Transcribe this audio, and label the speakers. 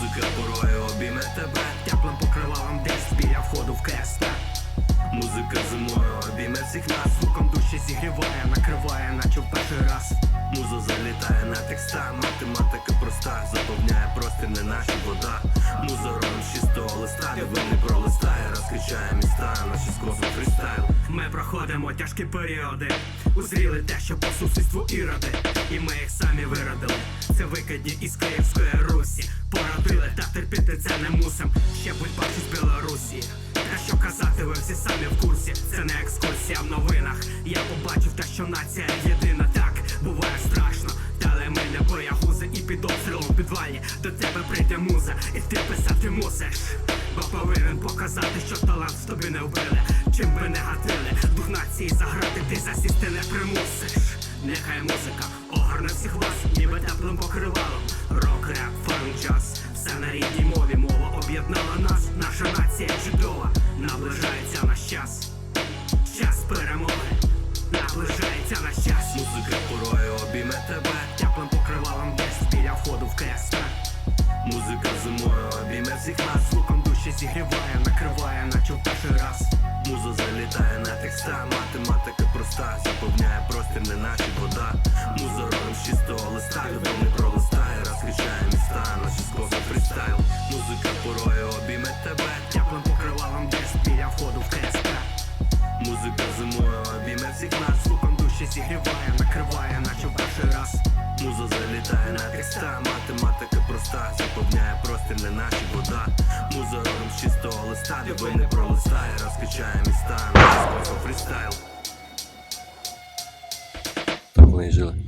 Speaker 1: Музика порою обійме тебе, теплим покривалом десь біля входу в КСП. Музика зимою обійме всіх нас, звуком душі зігріває, накриває, наче в перший раз. Муза залітає на текста, математика проста, заповняє простір не наші вода. Муза родом з чистого листа, де не пролистає, розкричає міста, наші скоси фрістайл. Ми проходимо тяжкі періоди, узріли те, що по сусідству іроди, і ми їх самі виродили. Це викидні із Київської Русі. Породили та терпіти це не мусим. Ще будь бачу з Білорусі. Те, що казати, ви всі самі в курсі. Це не екскурсія в новинах. Я побачив те, що нація єдина. Так буває страшно. Але ми не боягузи і під обстрілом підвалі до тебе муза, і ти писати мусиш. Бо повинен показати, що талант в тобі не вбили. Чим би не гатили, дух нації заграти, ти засісти не примусиш. Нехай музика огорне всіх вас, ніби теплим покривалом. Рок, реп, фанк, джаз, все на рідній мові. Мова об'єднала нас, наша нація чудова. Наближається наш. Час перший раз. Муза залітає на текста, математика проста Заповняє простір не наші вода. Муза родом з чистого листа Любов не пролистає, розкричає міста Наші скоси фрістайл Музика порою обійме тебе. Теплим покривалом десь біля входу в КСП Музика зимою обійме всіх нас. Звуком душі зігріває, накриває, наче в перший раз Муза залітає на текста, математика проста Заповняє простір не наші вода Муза родом з чистого листа Любий не пролистає, розкачає міста. Фрістайл.
Speaker 2: Так вони жили.